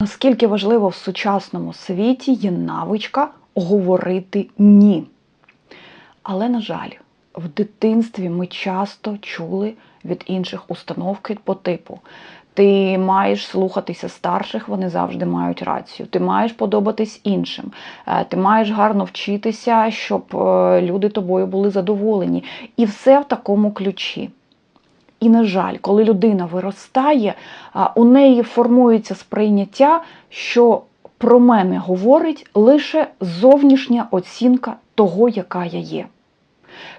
Наскільки важливо в сучасному світі є навичка говорити ні. Але, на жаль, в дитинстві ми часто чули від інших установки по типу: ти маєш слухатися старших, вони завжди мають рацію. Ти маєш подобатись іншим, е, ти маєш гарно вчитися, щоб е, люди тобою були задоволені. І все в такому ключі. І, на жаль, коли людина виростає, у неї формується сприйняття, що про мене говорить лише зовнішня оцінка того, яка я є.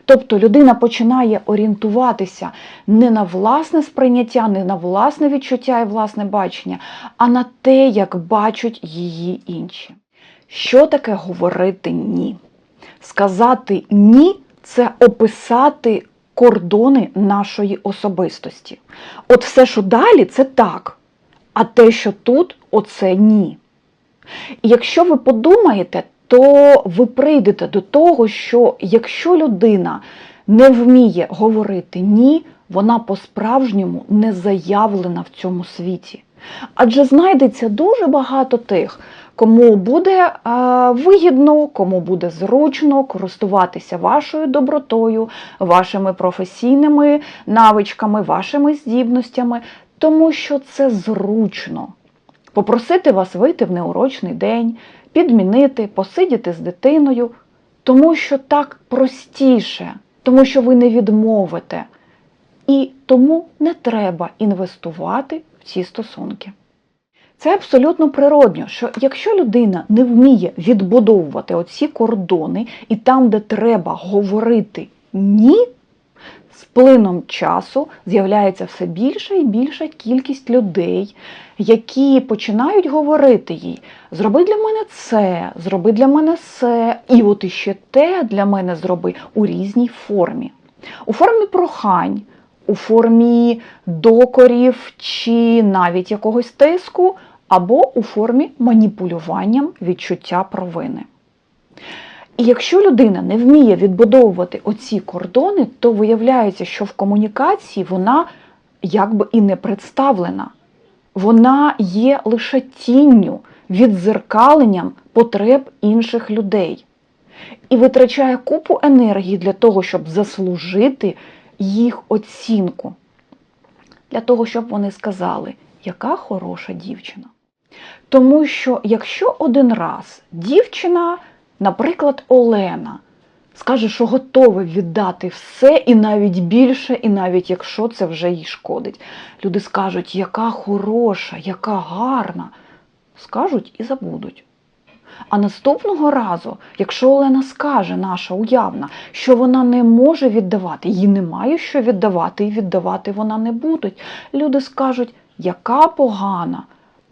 Тобто людина починає орієнтуватися не на власне сприйняття, не на власне відчуття і власне бачення, а на те, як бачать її інші. Що таке говорити ні? Сказати ні це описати кордони нашої особистості. От все, що далі, це так, а те, що тут, оце ні. І якщо ви подумаєте, то ви прийдете до того, що якщо людина не вміє говорити ні, вона по-справжньому не заявлена в цьому світі. Адже знайдеться дуже багато тих, кому буде вигідно, кому буде зручно користуватися вашою добротою, вашими професійними навичками, вашими здібностями, тому що це зручно. Попросити вас вийти в неурочний день, підмінити, посидіти з дитиною, тому що так простіше, тому що ви не відмовите. І тому не треба інвестувати в ці стосунки. Це абсолютно природньо, що якщо людина не вміє відбудовувати оці кордони, і там, де треба говорити ні, з плином часу з'являється все більша і більша кількість людей, які починають говорити їй: зроби для мене це, зроби для мене це, і от іще те для мене зроби у різній формі. У формі прохань, у формі докорів чи навіть якогось тиску, або у формі маніпулюванням відчуття провини. І якщо людина не вміє відбудовувати оці кордони, то виявляється, що в комунікації вона якби і не представлена. Вона є лише тінню, відзеркаленням потреб інших людей. І витрачає купу енергії для того, щоб заслужити їх оцінку. Для того, щоб вони сказали, яка хороша дівчина. Тому що якщо один раз дівчина, наприклад, Олена, скаже, що готова віддати все і навіть більше, і навіть якщо це вже їй шкодить, люди скажуть, яка хороша, яка гарна, скажуть і забудуть. А наступного разу, якщо Олена скаже, наша уявна, що вона не може віддавати, їй немає що віддавати, і віддавати вона не буде, люди скажуть, яка погана.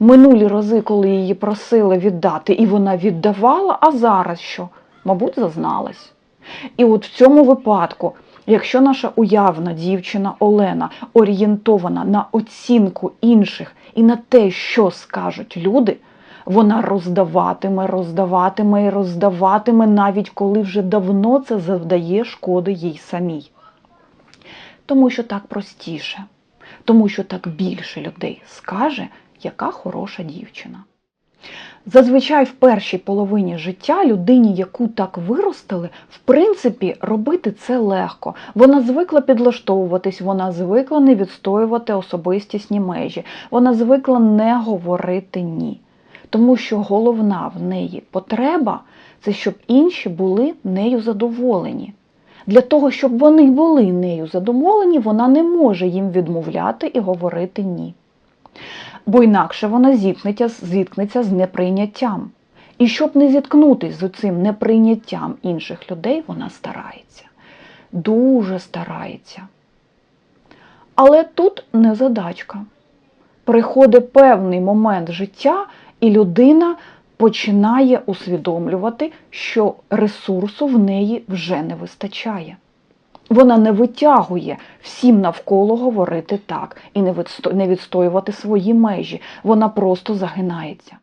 Минулі рази, коли її просили віддати, і вона віддавала, а зараз що? Мабуть, зазналась. І от в цьому випадку, якщо наша уявна дівчина Олена орієнтована на оцінку інших і на те, що скажуть люди, вона роздаватиме, роздаватиме і роздаватиме, навіть коли вже давно це завдає шкоди їй самій. Тому що так простіше, тому що так більше людей скаже, яка хороша дівчина. Зазвичай в першій половині життя людині, яку так виростили, в принципі, робити це легко. Вона звикла підлаштовуватись, вона звикла не відстоювати особистісні межі, вона звикла не говорити ні. Тому що головна в неї потреба це щоб інші були нею задоволені. Для того, щоб вони були нею задоволені, вона не може їм відмовляти і говорити ні. Бо інакше вона зіткнеться, зіткнеться з неприйняттям. І щоб не зіткнутися з цим неприйняттям інших людей, вона старається. Дуже старається. Але тут не задачка. Приходить певний момент життя, і людина починає усвідомлювати, що ресурсу в неї вже не вистачає. Вона не витягує всім навколо говорити так і не відстоювати свої межі. Вона просто загинається.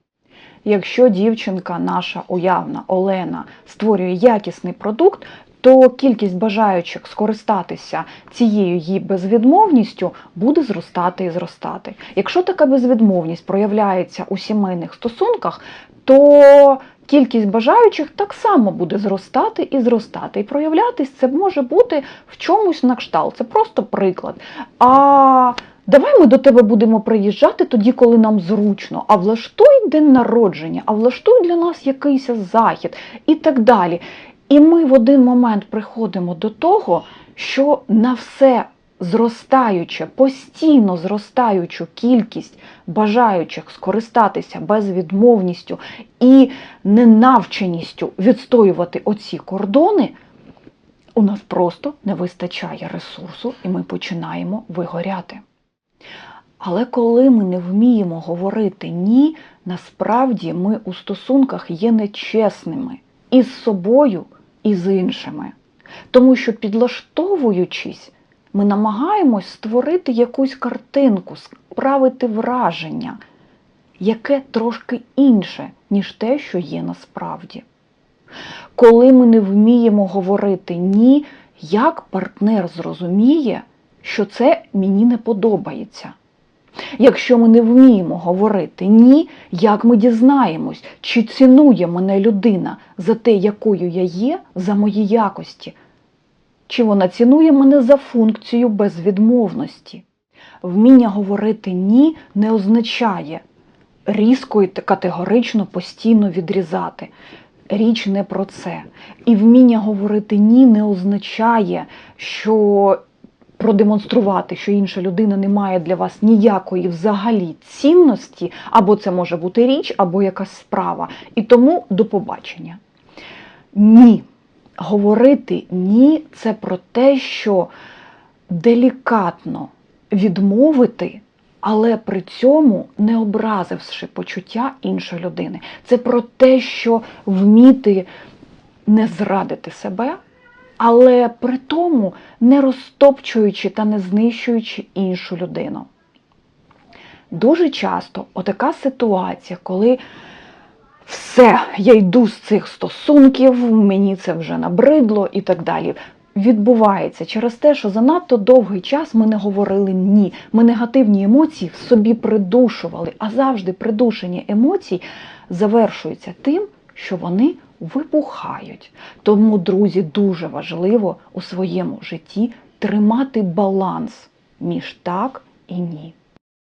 Якщо дівчинка, наша уявна Олена, створює якісний продукт, то кількість бажаючих скористатися цією її безвідмовністю буде зростати і зростати. Якщо така безвідмовність проявляється у сімейних стосунках, то кількість бажаючих так само буде зростати і зростати. І проявлятись це може бути в чомусь на кшталт. Це просто приклад. А давай ми до тебе будемо приїжджати тоді, коли нам зручно, а влаштуй день народження, а влаштуй для нас якийсь захід і так далі. І ми в один момент приходимо до того, що на все зростаюче, постійно зростаючу кількість бажаючих скористатися безвідмовністю і ненавченістю відстоювати оці кордони, у нас просто не вистачає ресурсу, і ми починаємо вигоряти. Але коли ми не вміємо говорити ні, насправді ми у стосунках є нечесними і з собою, і з іншими. Тому що підлаштовуючись, ми намагаємось створити якусь картинку, справити враження, яке трошки інше, ніж те, що є насправді. Коли ми не вміємо говорити ні, як партнер зрозуміє, що це мені не подобається. Якщо ми не вміємо говорити ні, як ми дізнаємось, чи цінує мене людина за те, якою я є, за мої якості, чи вона цінує мене за функцію безвідмовності. Вміння говорити ні не означає різко і категорично постійно відрізати. Річ не про це. І вміння говорити ні не означає, що продемонструвати, що інша людина не має для вас ніякої взагалі цінності, або це може бути річ, або якась справа. І тому до побачення. Ні. Говорити ні це про те, що делікатно відмовити, але при цьому не образивши почуття іншої людини. Це про те, що вміти не зрадити себе, але при тому не розтопчуючи та не знищуючи іншу людину. Дуже часто отака ситуація, коли все, я йду з цих стосунків, мені це вже набридло і так далі. Відбувається через те, що занадто довгий час ми не говорили ні. Ми негативні емоції в собі придушували, а завжди придушення емоцій завершується тим, що вони вибухають. Тому, друзі, дуже важливо у своєму житті тримати баланс між так і ні.